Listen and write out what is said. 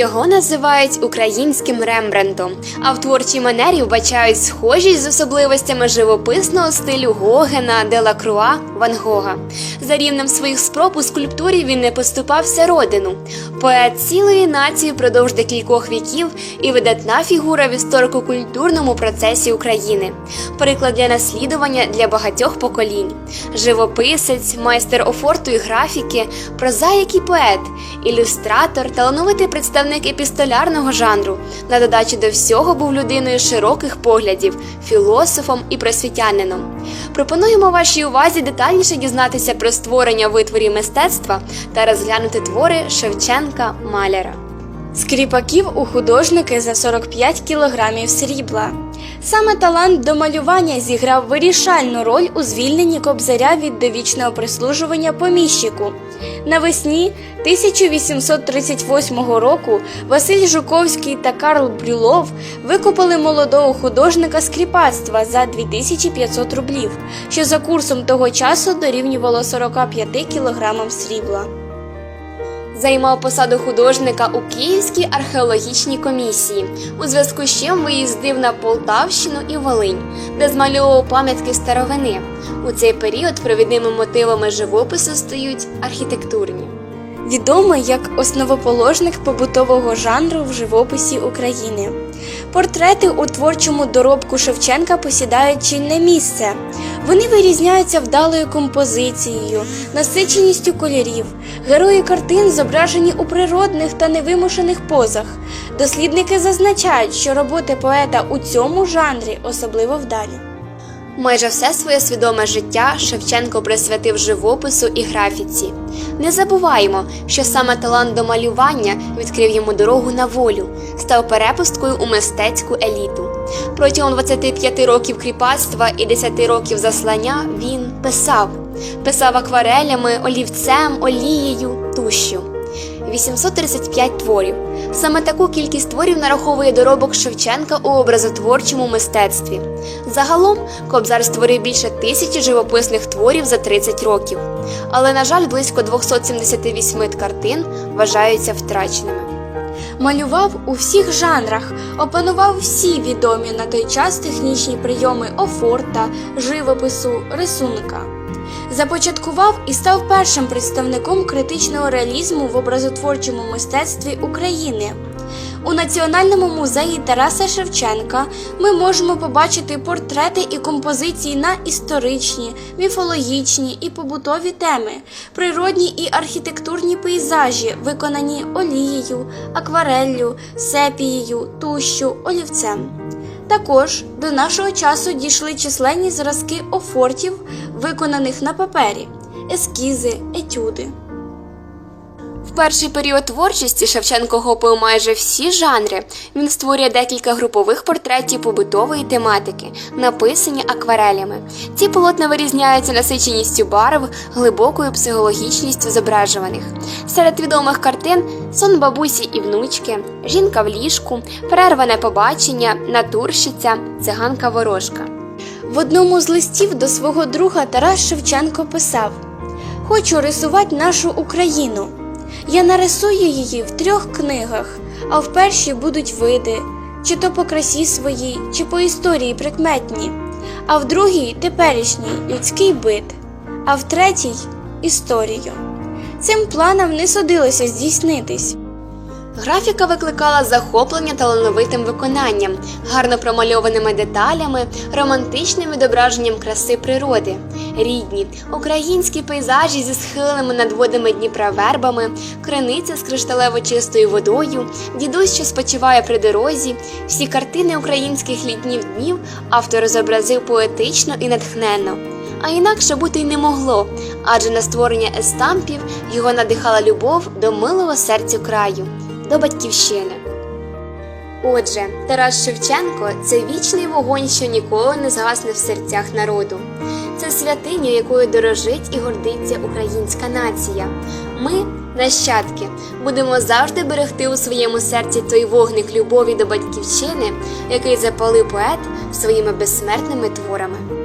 Його називають українським Рембрандтом, а в творчій манері вбачають схожість з особливостями живописного стилю Гогена, Делакруа, Ван Гога. За рівнем своїх спроб у скульптурі він не поступався родину. Поет цілої нації впродовж декількох віків і видатна фігура в історико-культурному процесі України. Приклад для наслідування для багатьох поколінь. Живописець, майстер офорту і графіки, прозаїк і поет, ілюстратор, талановитий представник епістолярного жанру. На додачу до всього був людиною широких поглядів, філософом і просвітянином. Пропонуємо вашій увазі детальніше дізнатися про створення витворів мистецтва та розглянути твори Шевченка Маляра. Скріпаків у художники за 45 кілограмів срібла. Саме талант до малювання зіграв вирішальну роль у звільненні кобзаря від довічного прислужування поміщику. Навесні 1838 року Василь Жуковський та Карл Брюлов викупили молодого художника скріпацтва за 2500 рублів, що за курсом того часу дорівнювало 45 кілограмам срібла. Займав посаду художника у Київській археологічній комісії, у зв'язку з чим виїздив на Полтавщину і Волинь, де змальовував пам'ятки старовини. У цей період провідними мотивами живопису стають архітектурні. Відомий як основоположник побутового жанру в живописі України. Портрети у творчому доробку Шевченка посідають чільне місце. Вони вирізняються вдалою композицією, насиченістю кольорів. Герої картин зображені у природних та невимушених позах. Дослідники зазначають, що роботи поета у цьому жанрі особливо вдалі. Майже все своє свідоме життя Шевченко присвятив живопису і графіці. Не забуваємо, що саме талант до малювання відкрив йому дорогу на волю, став перепусткою у мистецьку еліту. Протягом 25 років кріпацтва і 10 років заслання він писав, писав акварелями, олівцем, олією, тушшю. 835 творів. Саме таку кількість творів нараховує доробок Шевченка у образотворчому мистецтві. Загалом Кобзар створив більше тисячі живописних творів за 30 років. Але, на жаль, близько 278 картин вважаються втраченими. Малював у всіх жанрах, опанував всі відомі на той час технічні прийоми офорта, живопису, рисунка. Започаткував і став першим представником критичного реалізму в образотворчому мистецтві України. У Національному музеї Тараса Шевченка ми можемо побачити портрети і композиції на історичні, міфологічні і побутові теми, природні і архітектурні пейзажі, виконані олією, аквареллю, сепією, тущу, олівцем. Також до нашого часу дійшли численні зразки офортів, виконаних на папері, ескізи, етюди. В перший період творчості Шевченко охопив майже всі жанри. Він створює декілька групових портретів побутової тематики, написані акварелями. Ці полотна вирізняються насиченістю барв, глибокою психологічністю зображуваних. Серед відомих картин сон бабусі і внучки, жінка в ліжку, перерване побачення, натурщиця, циганка ворожка. В одному з листів до свого друга Тарас Шевченко писав: Хочу рисувати нашу Україну. Я нарисую її в трьох книгах, а в першій будуть види, чи то по красі своїй, чи по історії прикметні, а в другій теперішній людський бит, а в третій історію. Цим планам не судилося здійснитись. Графіка викликала захоплення талановитим виконанням, гарно промальованими деталями, романтичним відображенням краси природи, рідні, українські пейзажі зі схиленими над водами Дніпра вербами, криниця з кришталево чистою водою, дідусь, що спочиває при дорозі, всі картини українських літніх днів автор зобразив поетично і натхненно. А інакше бути й не могло, адже на створення естампів його надихала любов до милого серцю краю до батьківщини. Отже, Тарас Шевченко це вічний вогонь, що ніколи не згасне в серцях народу. Це святиня, якою дорожить і гордиться українська нація. Ми, нащадки, будемо завжди берегти у своєму серці той вогник любові до батьківщини, який запалив поет своїми безсмертними творами.